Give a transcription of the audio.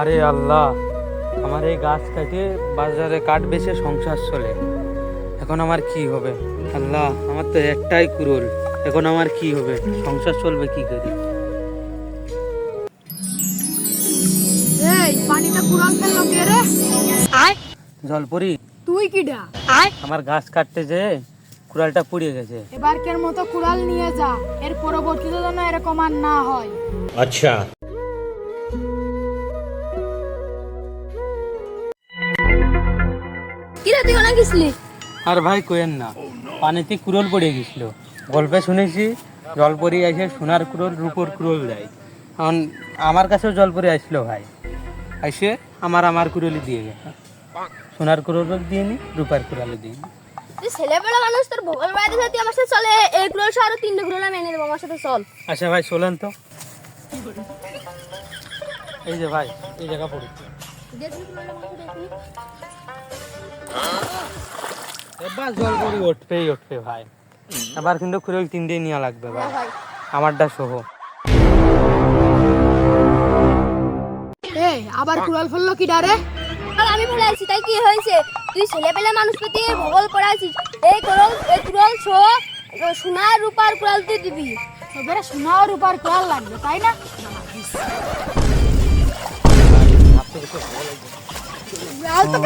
আরে আল্লাহ আমার এই গাছ কাটে বাজারে কাঠ বেছে সংসার চলে। এখন আমার কি হবে? আল্লাহ আমার তো একটাই কুরল। এখন আমার কি হবে? সংসার চলবে কি করে? জলপরি। তুই কিডা? আমার গাছ কাটতে যে কুড়ালটা পুড়িয়ে গেছে। এবারকের মতো কুড়াল নিয়ে যা। এর পরবর্তীতে যেন এরকম আর না হয়। আচ্ছা। কিরে তুই ওনা গেছিলি? আর ভাই কোয়েন না। পানিতে কুড়োল পড়ে গেছিল। গল্পে শুনেছি জলপরি এসে সোনার কুড়োল রূপোর কুড়োল দেয়। এখন আমার কাছেও জলপরি আসলো ভাই। এসে আমার আমার কুড়োলি দিয়ে গেছে। সোনার কুড়োল দিয়ে নি রূপার কুড়ালে দিয়ে তুই ছেলেবেলা মানুষ তোর ভোগল বাড়িতে সাথে আমার সাথে চলে এগুলো সহ আরও তিনটে গুলো আমি এনে দেবো আমার সাথে চল। আচ্ছা ভাই চলেন তো। এই যে ভাই এই জায়গা এবার জলপরি উঠবেই উঠবে ভাই আবার কিন্তু কুড়োল তিনটেই নেওয়া লাগবে ভাই আমারটা সহ এই আবার কুড়াল ফেলল কিডা রে আর আমি ফেলে আছি তাই কি হয়েছে তুই ছেলেবেলা মানুষ পেতে ভোগল পড়াইছিস এই করল এই কুড়াল ছো সোনা রূপার কুড়াল তুই দিবি তোদের সোনা রূপার কুড়াল লাগবে তাই না আর তো